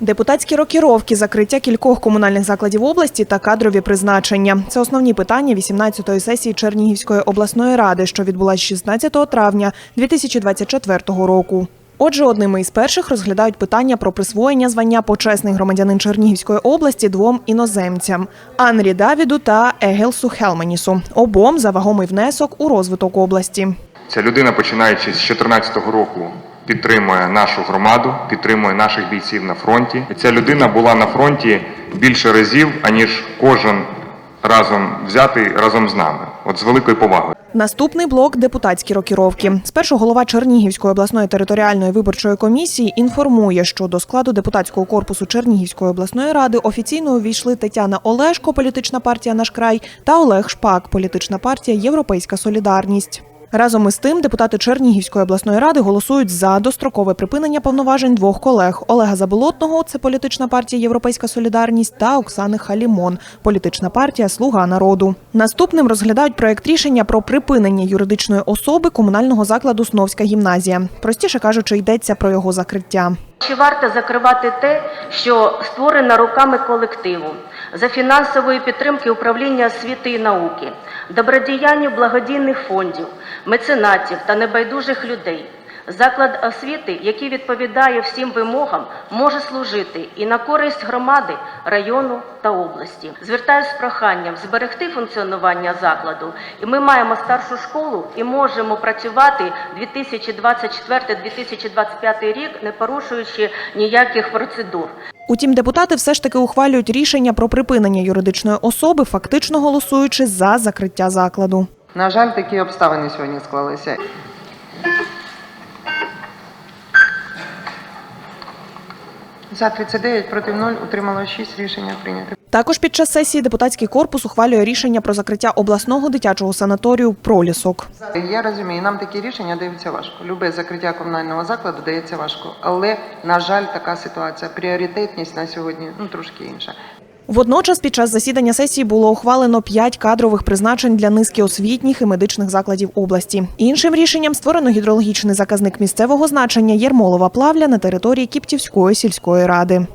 Депутатські рокіровки, закриття кількох комунальних закладів області та кадрові призначення це основні питання 18-ї сесії Чернігівської обласної ради, що відбулась 16 травня 2024 року. Отже, одними із перших розглядають питання про присвоєння звання почесний громадянин Чернігівської області двом іноземцям Анрі Давіду та Егелсу Хелменісу. Обом за вагомий внесок у розвиток області. Ця людина, починаючи з 2014 року, підтримує нашу громаду, підтримує наших бійців на фронті. Ця людина була на фронті більше разів, аніж кожен разом взятий разом з нами. От з великою повагою. Наступний блок депутатські рокіровки. Спершу голова Чернігівської обласної територіальної виборчої комісії інформує, що до складу депутатського корпусу Чернігівської обласної ради офіційно увійшли Тетяна Олешко, політична партія Наш край та Олег Шпак, політична партія Європейська Солідарність. Разом із тим, депутати Чернігівської обласної ради голосують за дострокове припинення повноважень двох колег Олега Заболотного, це політична партія Європейська Солідарність, та Оксани Халімон, політична партія Слуга народу. Наступним розглядають проект рішення про припинення юридичної особи комунального закладу Сновська гімназія. Простіше кажучи, йдеться про його закриття. Чи варто закривати те, що створено руками колективу за фінансової підтримки управління освіти і науки, добродіяння благодійних фондів, меценатів та небайдужих людей? Заклад освіти, який відповідає всім вимогам, може служити і на користь громади, району та області. Звертаюся з проханням зберегти функціонування закладу, і ми маємо старшу школу і можемо працювати 2024-2025 рік, не порушуючи ніяких процедур. Утім, депутати все ж таки ухвалюють рішення про припинення юридичної особи, фактично голосуючи за закриття закладу. На жаль, такі обставини сьогодні склалися. За 39 проти 0 утримало 6 рішення прийняти. Також під час сесії депутатський корпус ухвалює рішення про закриття обласного дитячого санаторію Пролісок. Я розумію, нам такі рішення даються важко. Любе закриття комунального закладу дається важко. Але, на жаль, така ситуація. Пріоритетність на сьогодні ну, трошки інша. Водночас, під час засідання сесії було ухвалено п'ять кадрових призначень для низки освітніх і медичних закладів області. Іншим рішенням створено гідрологічний заказник місцевого значення Єрмолова плавля на території Кіптівської сільської ради.